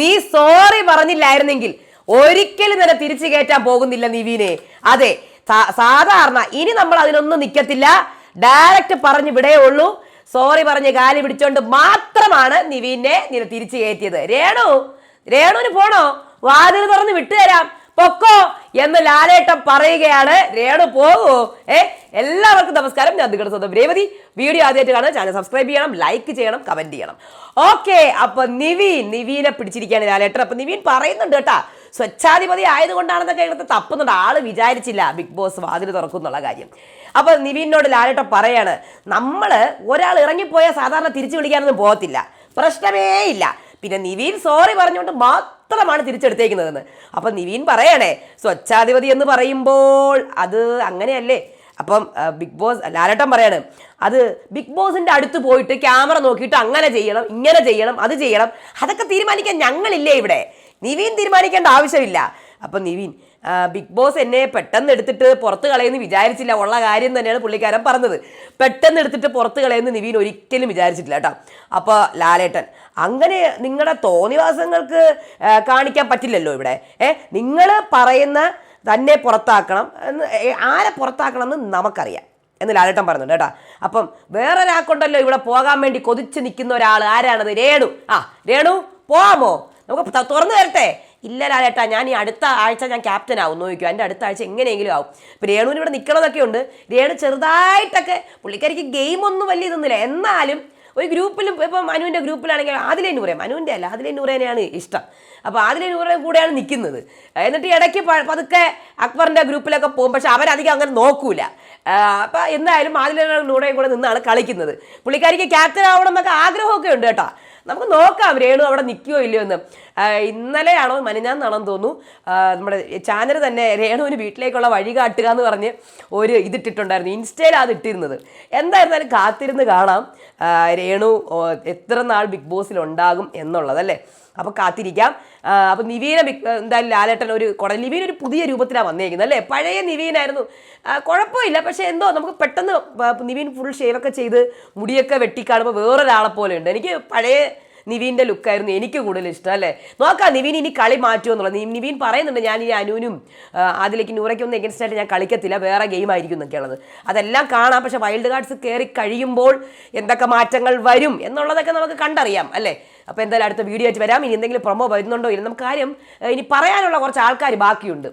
നീ സോറി പറഞ്ഞില്ലായിരുന്നെങ്കിൽ ഒരിക്കലും തന്നെ തിരിച്ചു കയറ്റാൻ പോകുന്നില്ല നിവീനെ. അതെ സാധാരണ ഇനി നമ്മൾ അതിനൊന്നും നിൽക്കത്തില്ല ഡയറക്റ്റ് പറഞ്ഞു വിടേ ഉള്ളൂ. സോറി പറഞ്ഞ് കാലി പിടിച്ചോണ്ട് മാത്രമാണ് നിവീനെ നിന്നെ തിരിച്ചു കയറ്റിയത്. രേണു രേണുവിന് പോണോ? വാതിൽ തുറന്ന് വിട്ടുതരാം. പൊക്കോ എന്ന് ലാലേട്ടം പറയുകയാണ്. രേണു പോകൂ ഏ എല്ലാവർക്കും നമസ്കാരം. ഞാൻ നിങ്ങളുടെ സ്വന്തം രേവതി. വീഡിയോ ആദ്യമായിട്ട് കാണാൻ ചാനൽ സബ്സ്ക്രൈബ് ചെയ്യണം ലൈക്ക് ചെയ്യണം കമന്റ് ചെയ്യണം. ഓക്കെ അപ്പൊ നിവീൻ നിവീനെ പിടിച്ചിരിക്കുകയാണ് ലെറ്റർ അപ്പൊ നിവിൻ പറയുന്നുണ്ട് കേട്ടാ സ്വച്ഛാധിപതി ആയതുകൊണ്ടാണെന്നൊക്കെ എടുത്ത് തപ്പുന്നുണ്ട്. ആൾ വിചാരിച്ചില്ല ബിഗ് ബോസ് വാതിൽ തുറക്കുന്നുള്ള കാര്യം. അപ്പൊ നിവീനോട് ലാലേട്ട പറയാണ് നമ്മൾ ഒരാൾ ഇറങ്ങിപ്പോയാൽ സാധാരണ തിരിച്ചു വിളിക്കാനൊന്നും പോകത്തില്ല. പ്രശ്നമേ ഇല്ല. പിന്നെ നിവീൻ സോറി പറഞ്ഞുകൊണ്ട് മാത്രമാണ് തിരിച്ചെടുത്തേക്കുന്നതെന്ന്. അപ്പൊ നിവീൻ പറയണേ സ്വച്ഛാധിപതി എന്ന് പറയുമ്പോൾ അത് അങ്ങനെയല്ലേ? അപ്പം ബിഗ് ബോസ് ലാലേട്ടൻ പറയാണ് അത് ബിഗ് ബോസിന്റെ അടുത്ത് പോയിട്ട് ക്യാമറ നോക്കിയിട്ട് അങ്ങനെ ചെയ്യണം ഇങ്ങനെ ചെയ്യണം അത് ചെയ്യണം. അതൊക്കെ തീരുമാനിക്കാൻ ഞങ്ങളില്ലേ ഇവിടെ? നിവീൻ തീരുമാനിക്കേണ്ട ആവശ്യമില്ല. അപ്പം നിവീൻ ബിഗ് ബോസ് എന്നെ പെട്ടെന്ന് എടുത്തിട്ട് പുറത്ത് കളയെന്ന് വിചാരിച്ചില്ല. ഉള്ള കാര്യം തന്നെയാണ് പുള്ളിക്കാരൻ പറഞ്ഞത്. പെട്ടെന്ന് എടുത്തിട്ട് പുറത്ത് കളയെന്ന് നിവീൻ ഒരിക്കലും വിചാരിച്ചിട്ടില്ല കേട്ടോ. അപ്പോൾ ലാലേട്ടൻ അങ്ങനെ നിങ്ങളുടെ തോന്നിവാസങ്ങൾക്ക് കാണിക്കാൻ പറ്റില്ലല്ലോ ഇവിടെ. ഏ നിങ്ങൾ പറയുന്ന തന്നെ പുറത്താക്കണം എന്ന് ആരെ പുറത്താക്കണം എന്ന് നമുക്കറിയാം. എന്ന് ലാലേട്ടൻ പറയുന്നുണ്ട് കേട്ടോ. അപ്പം വേറെ ഇവിടെ പോകാൻ വേണ്ടി കൊതിച്ച് നിൽക്കുന്ന ഒരാൾ ആരാണത്? രേണു. ആ രേണു പോവാമോ? നമുക്ക് തുറന്നു തരട്ടെ. ഇല്ല ലാലേട്ടാ ഞാൻ ഈ അടുത്ത ആഴ്ച ഞാൻ ക്യാപ്റ്റൻ ആവും. നോക്കിയോ എന്റെ അടുത്ത ആഴ്ച എങ്ങനെയെങ്കിലും ആവും. ഇപ്പം രേണുവിന് ഇവിടെ നിൽക്കണമെന്നൊക്കെ ഉണ്ട്. രേണു ചെറുതായിട്ടൊക്കെ പുള്ളിക്കാരിക്ക് ഗെയിം ഒന്നും വലിയ ഇതൊന്നുമില്ല. എന്നാലും ഒരു ഗ്രൂപ്പിലും ഇപ്പം മനുവിന്റെ ഗ്രൂപ്പിലാണെങ്കിൽ ആദിലെ നൂറേ മനുവിന്റെ അല്ല ആദിലെ നൂറേനെയാണ് ഇഷ്ടം. അപ്പോൾ ആദിലെ നൂറേ കൂടെയാണ് നിൽക്കുന്നത്. എന്നിട്ട് ഇടയ്ക്ക് പതുക്കെ അക്ബറിന്റെ ഗ്രൂപ്പിലൊക്കെ പോകും പക്ഷെ അവരധികം അങ്ങനെ നോക്കൂല. അപ്പോൾ എന്തായാലും ആദിലെ നൂറേയും കൂടെ നിന്നാണ് കളിക്കുന്നത്. പുള്ളിക്കാരിക്ക് ക്യാപ്റ്റൻ ആവണം എന്നൊക്കെ ആഗ്രഹമൊക്കെ ഉണ്ട് കേട്ടോ. നമുക്ക് നോക്കാം രേണു അവിടെ നിൽക്കുകയോ ഇല്ലയോ എന്ന്. ഇന്നലെയാണോ മനഞ്ഞാന്നാണോ തോന്നുന്നു. നമ്മുടെ ചാനൽ തന്നെ രേണുവിന് വീട്ടിലേക്കുള്ള വഴി കാട്ടുക എന്ന് പറഞ്ഞ് ഒരു ഇതിട്ടിട്ടുണ്ടായിരുന്നു. ഇൻസ്റ്റയിൽ അത് ഇട്ടിരുന്നത്. എന്തായിരുന്നാലും കാത്തിരുന്ന് കാണാം. രേണു എത്ര നാൾ ബിഗ് ബോസിൽ ഉണ്ടാകും എന്നുള്ളതല്ലേ? അപ്പോൾ കാത്തിരിക്കാം. അപ്പോൾ നിവീന ബിഗ് എന്തായാലും ലാലേട്ടൻ ഒരു കുട നിവീൻ ഒരു പുതിയ രൂപത്തിലാണ് വന്നേക്കുന്നത് അല്ലേ? പഴയ നിവീനായിരുന്നു. കുഴപ്പമില്ല. പക്ഷേ എന്തോ നമുക്ക് പെട്ടെന്ന് നിവീൻ ഫുൾ ഷേവൊക്കെ ചെയ്ത് മുടിയൊക്കെ വെട്ടിക്കാണുമ്പോൾ വേറൊരാളെ പോലെ ഉണ്ട്. എനിക്ക് പഴയ നിവീന്റെ ലുക്കായിരുന്നു എനിക്ക് കൂടുതൽ ഇഷ്ടം അല്ലേ? നോക്കാം നിവീൻ ഇനി കളി മാറ്റുമോ എന്നുള്ളത്. നി- നിവീൻ പറയുന്നുണ്ട് ഞാൻ ഇനി അനുവിനും അതിലേക്ക് നൂറയ്ക്കൊന്നും എഗൻസ്റ്റ് ആയിട്ട് ഞാൻ കളിക്കത്തില്ല വേറെ ഗെയിം ആയിരിക്കും എന്നൊക്കെയുള്ളത് അതെല്ലാം കാണാം പക്ഷേ വൈൽഡ് കാർഡ്സ് കയറി കഴിയുമ്പോൾ എന്തൊക്കെ മാറ്റങ്ങൾ വരും എന്നുള്ളതൊക്കെ നമുക്ക് കണ്ടറിയാം അല്ലേ? അപ്പോൾ എന്തായാലും അടുത്ത വീഡിയോ ആയിട്ട് വരാം. ഇനി എന്തെങ്കിലും പ്രൊമോ വരുന്നുണ്ടോ ഇല്ല നമുക്ക് കാര്യം ഇനി പറയാനുള്ള കുറച്ച് ആൾക്കാർ ബാക്കിയുണ്ട്.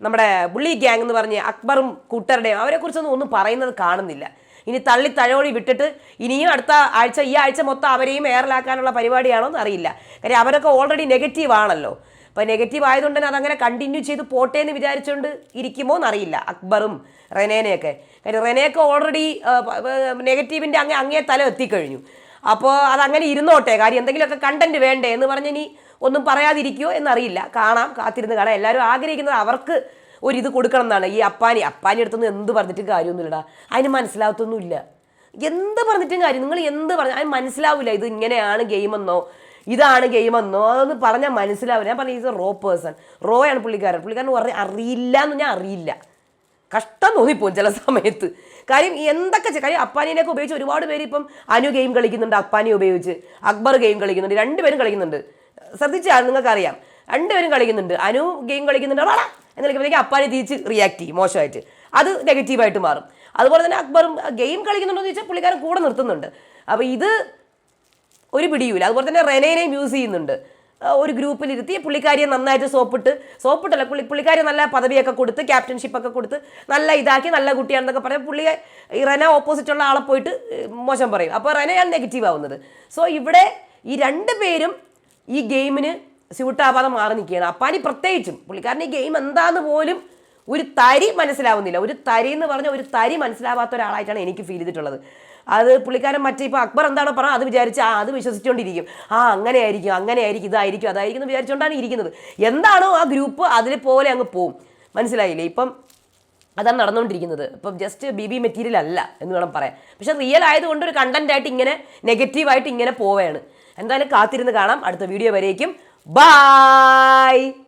നമ്മുടെ ബുള്ളി ഗ്യാങ് എന്ന് പറഞ്ഞ് അക്ബറും കൂട്ടരുടെയും അവരെക്കുറിച്ചൊന്നും ഒന്നും പറയുന്നത് കാണുന്നില്ല. ഇനി തള്ളി തഴവഴി വിട്ടിട്ട് ഇനിയും അടുത്ത ആഴ്ച ഈ ആഴ്ച മൊത്തം അവരെയും എയറിലാക്കാനുള്ള പരിപാടിയാണോ എന്ന് അറിയില്ല കാര്യം അവരൊക്കെ ഓൾറെഡി നെഗറ്റീവ് ആണല്ലോ. അപ്പോൾ നെഗറ്റീവ് ആയതുകൊണ്ട് തന്നെ അതങ്ങനെ കണ്ടിന്യൂ ചെയ്ത് പോട്ടെ എന്ന് വിചാരിച്ചുകൊണ്ട് ഇരിക്കുമോ എന്നറിയില്ല. അക്ബറും റെനേനെയൊക്കെ. കാര്യം റെനയൊക്കെ ഓൾറെഡി നെഗറ്റീവിന്റെ അങ്ങ് അങ്ങേ തല എത്തിക്കഴിഞ്ഞു. അപ്പോൾ അതങ്ങനെ ഇരുന്നോട്ടെ. കാര്യം എന്തെങ്കിലുമൊക്കെ കണ്ടന്റ് വേണ്ടേ എന്ന് പറഞ്ഞ് ഇനി ഒന്നും പറയാതിരിക്കുമോ എന്നറിയില്ല. കാണാം കാത്തിരുന്ന് കാണാം. എല്ലാവരും ആഗ്രഹിക്കുന്നത് അവർക്ക് ഒരു ഇത് കൊടുക്കണം എന്നാണ്. ഈ അപ്പാനി അപ്പാനി അടുത്തൊന്നും എന്ത് പറഞ്ഞിട്ട് കാര്യമൊന്നുമില്ലടാ. അതിന് മനസ്സിലാകത്തൊന്നുമില്ല. എന്ത് പറഞ്ഞിട്ടും കാര്യം നിങ്ങൾ എന്ത് പറഞ്ഞു അതിന് മനസ്സിലാവില്ല ഇത് ഇങ്ങനെയാണ് ഗെയിമെന്നോ ഇതാണ് ഗെയിമെന്നോ അതൊന്നും പറഞ്ഞാൽ മനസ്സിലാവില്ല. ഞാൻ പറഞ്ഞു is a raw person raw ആണ് പുള്ളിക്കാരൻ. പുള്ളിക്കാരൻ പറഞ്ഞ അറിയില്ല എന്ന് ഞാൻ അറിയില്ല. കഷ്ടം തോന്നിപ്പോവും ചില സമയത്ത്. കാര്യം എന്തൊക്കെ കാര്യം അപ്പാനിനെയൊക്കെ ഉപയോഗിച്ച് ഒരുപാട് പേര് ഇപ്പം അനു ഗെയിം കളിക്കുന്നുണ്ട് അപ്പാനി ഉപയോഗിച്ച്. അക്ബർ ഗെയിം കളിക്കുന്നുണ്ട് രണ്ടുപേരും കളിക്കുന്നുണ്ട്. ശ്രദ്ധിച്ചാൽ നിങ്ങൾക്കറിയാം. രണ്ടുപേരും കളിക്കുന്നുണ്ട്. അനു ഗെയിം കളിക്കുന്നുണ്ട്. എന്ന് കളിക്കുമ്പോഴേക്കും അപ്പാനി തിരിച്ച് റിയാക്ട് ചെയ്യും മോശമായിട്ട്. അത് നെഗറ്റീവായിട്ട് മാറും. അതുപോലെ തന്നെ അക്ബറും ഗെയിം കളിക്കുന്നുണ്ടോ എന്ന് ചോദിച്ചാൽ പുള്ളിക്കാരൻ കൂടെ നിർത്തുന്നുണ്ട്. അപ്പോൾ ഇത് ഒരു പിടിയുമില്ല. അതുപോലെ തന്നെ റെനേനെയും യൂസ് ചെയ്യുന്നുണ്ട്. ഒരു ഗ്രൂപ്പിലിരുത്തി പുള്ളിക്കാരിയെ നന്നായിട്ട് സോപ്പിട്ട് സോപ്പിട്ടല്ല പുള്ളി പുള്ളിക്കാരി നല്ല പദവിയൊക്കെ കൊടുത്ത് ക്യാപ്റ്റൻഷിപ്പ് ഒക്കെ കൊടുത്ത് നല്ല ഇതാക്കി നല്ല കുട്ടിയാണെന്നൊക്കെ പറഞ്ഞാൽ പുള്ളിയെ ഈ റെന ഓപ്പോസിറ്റുള്ള ആളെ പോയിട്ട് മോശം പറയും. അപ്പോൾ റെനയാണ് നെഗറ്റീവ് ആവുന്നത്. സോ ഇവിടെ ഈ രണ്ട് പേരും ഈ ഗെയിമിന് സ്യൂട്ടാവാതെ മാറി നിൽക്കുകയാണ്. അപ്പാനി പ്രത്യേകിച്ചും പുള്ളിക്കാരൻ ഈ ഗെയിം എന്താന്ന് പോലും ഒരു തരി മനസ്സിലാവുന്നില്ല. ഒരു തരി എന്ന് പറഞ്ഞാൽ ഒരു തരി മനസ്സിലാവാത്ത ഒരാളായിട്ടാണ് എനിക്ക് ഫീൽ ചെയ്തിട്ടുള്ളത്. അത് പുള്ളിക്കാരൻ മറ്റേ ഇപ്പോൾ അക്ബർ എന്താണോ പറഞ്ഞത് അത് വിചാരിച്ച് ആ അത് വിശ്വസിച്ചുകൊണ്ടിരിക്കും ആ അങ്ങനെയായിരിക്കും അങ്ങനെയായിരിക്കും ഇതായിരിക്കും അതായിരിക്കും എന്ന് വിചാരിച്ചുകൊണ്ടാണ് ഇരിക്കുന്നത്. എന്താണോ ആ ഗ്രൂപ്പ് അതിലെപ്പോലെ പോലെ അങ്ങ് പോവും. മനസ്സിലായില്ലേ? ഇപ്പം അതാണ് നടന്നുകൊണ്ടിരിക്കുന്നത്. ഇപ്പം ജസ്റ്റ് ബി ബി മെറ്റീരിയൽ അല്ല എന്ന് വേണം പറയാം പക്ഷേ റിയൽ ആയതുകൊണ്ട് ഒരു കണ്ടന്റ് ആയിട്ട് ഇങ്ങനെ നെഗറ്റീവായിട്ട് ഇങ്ങനെ പോവുകയാണ്. എന്തായാലും കാത്തിരുന്ന് കാണാം. അടുത്ത വീഡിയോ വരേക്കും. Bye!